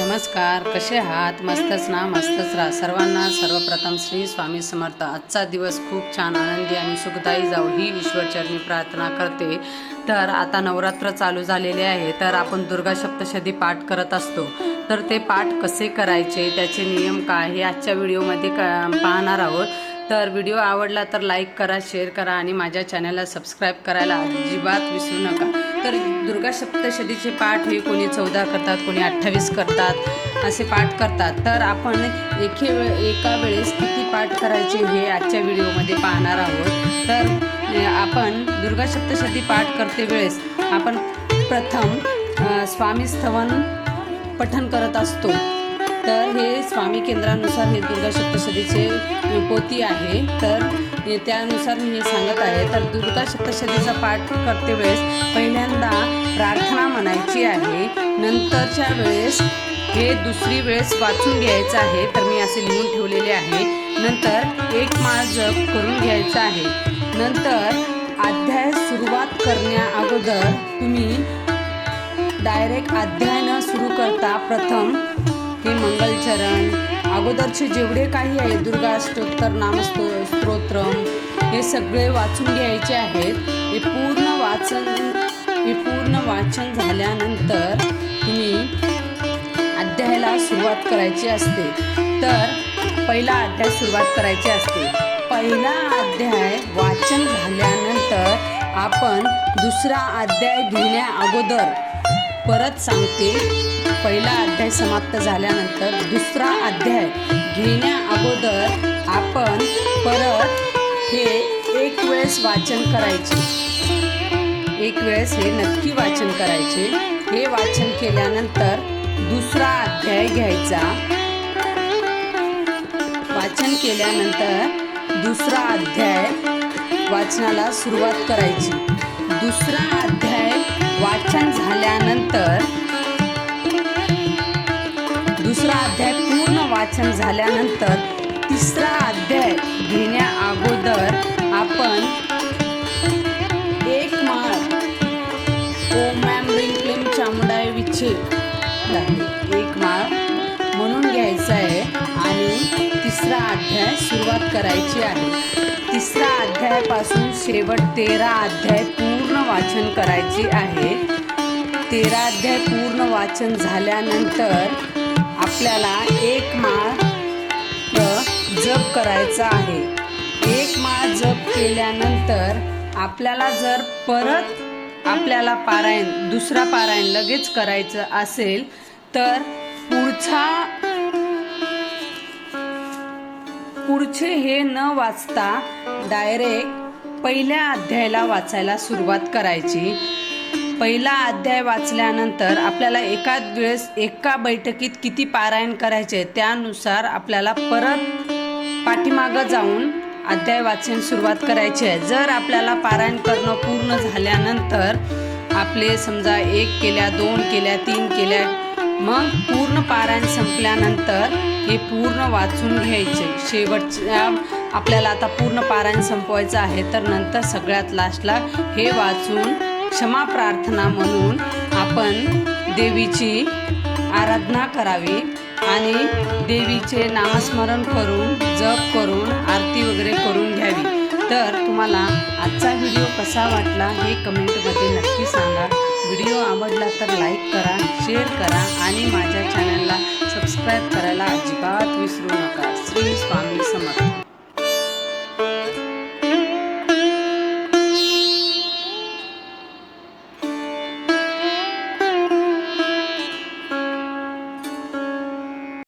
नमस्कार कसे आहात? मस्तच ना मस्तच राहा. सर्वांना सर्वप्रथम श्री स्वामी समर्थ. आजचा दिवस खूप छान आनंदी आणि सुखदायी जाऊ ही ईश्वरचरणी प्रार्थना करते. तर आता नवरात्र चालू झालेले आहे तर आपण दुर्गा सप्तशती पाठ करत असतो. तर ते पाठ कसे करायचे त्याचे नियम काय हे आजच्या व्हिडिओमध्ये क पाहणार आहोत. तर व्हिडिओ आवडला तर लाईक करा शेअर करा आणि माझ्या चॅनलला सबस्क्राईब करायला अजिबात विसरू नका. तर दुर्गा सप्तशतीचे पाठ हे कोणी चौदा करतात कोणी अठ्ठावीस करतात असे पाठ करतात. तर आपण एके वे एका वेळेस किती पाठ करायचे हे आजच्या व्हिडिओमध्ये पाहणार आहोत. तर आपण दुर्गा सप्तशती पाठ करते वेळेस आपण प्रथम स्वामी स्तवन पठण करत असतो. तर हे स्वामी केंद्रानुसार हे दुर्गा सप्तशतीचे पोती आहे. तर त्यानुसार मी हे सांगत आहे. तर दुर्गा सप्तशतीचा पाठ करते वेळेस पहिल्यांदा प्रार्थना म्हणायची आहे. नंतरच्या वेळेस हे दुसरी वेळेस वाचून घ्यायचं आहे. तर मी असे लिहून ठेवलेले आहे. नंतर एक माळ जप करून घ्यायचा आहे. नंतर अध्याय सुरुवात करण्या अगोदर तुम्ही डायरेक्ट अध्याय न सुरू करता. प्रथम हे मंगलचरण अगोदरचे जेवढे काही आहे दुर्गा स्तोत्र नामस्तो स्तोत्रम हे सगळे वाचून घ्यायचे आहेत. हे पूर्ण वाचन हे पूर्ण वाचन झाल्यानंतर तुम्ही अध्यायाला सुरुवात करायची असते. तर पहिला अध्याय सुरुवात करायची असते. पहिला अध्याय वाचन झाल्यानंतर आपण दुसरा अध्याय घेण्या अगोदर परत सांगते. अध्याय समाप्त झाल्यानंतर दुसरा अध्याय घेण्या अगोदर आपण परत हे एक वेळेस वाचन करायचे. एक वेळेस हे नक्की वाचन करायचे. हे वाचन केल्यानंतर दुसरा अध्याय घ्यायचा. वाचन केल्यानंतर दुसरा अध्याय वाचनाला सुरुवात करायची. दुसरा अध्याय वाचन झाल्यानंतर दुसरा अध्याय पूर्ण वाचन झाल्यानंतर तिसरा अध्याय घेण्या अगोदर आपण एक माळ ओम मॅम रिंग क्लीम विच्छे एक माळ म्हणून घ्यायचा आहे आणि तिसरा अध्याय सुरुवात करायची आहे. तिसरा अध्यायापासून शेवट तेरा अध्याय पूर्ण वाचन करायची आहे. तेरा अध्याय पूर्ण वाचन झाल्यानंतर आपल्याला एक माळ जप करायचा आहे. एक माळ जप केल्यानंतर आपल्याला जर परत आपल्याला पारायण दुसरा पारायण लगेच करायचं असेल तर पुढचा पुढचे हे न वाचता डायरेक्ट पहिल्या अध्यायाला वाचायला सुरुवात करायची. पहिला अध्याय वाचल्यानंतर आपल्याला एका वेळेस एका बैठकीत किती पारायण करायचे त्यानुसार आपल्याला परत पाठीमागं जाऊन अध्याय वाचन सुरुवात करायची आहे. जर आपल्याला पारायण करणं पूर्ण झाल्यानंतर आपले समजा एक केल्या दोन केल्या तीन केल्या मग पूर्ण पारायण संपल्यानंतर हे पूर्ण वाचून घ्यायचे. शेवटच्या आपल्याला आता पूर्ण पारायण संपवायचं आहे तर नंतर सगळ्यात लास्टला हे वाचून क्षमा प्रार्थना म्हणून आपण देवीची आराधना करावी आणि देवीचे नामस्मरण करून जप करून आरती वगैरे करून घ्यावी. तर तुम्हाला आजचा व्हिडिओ कसा वाटला हे कमेंटमध्ये नक्की सांगा. व्हिडिओ आवडला तर लाईक करा शेअर करा आणि माझ्या चॅनलला सबस्क्राईब करायला अजिबात विसरू नका. श्री स्वामी समर्थ.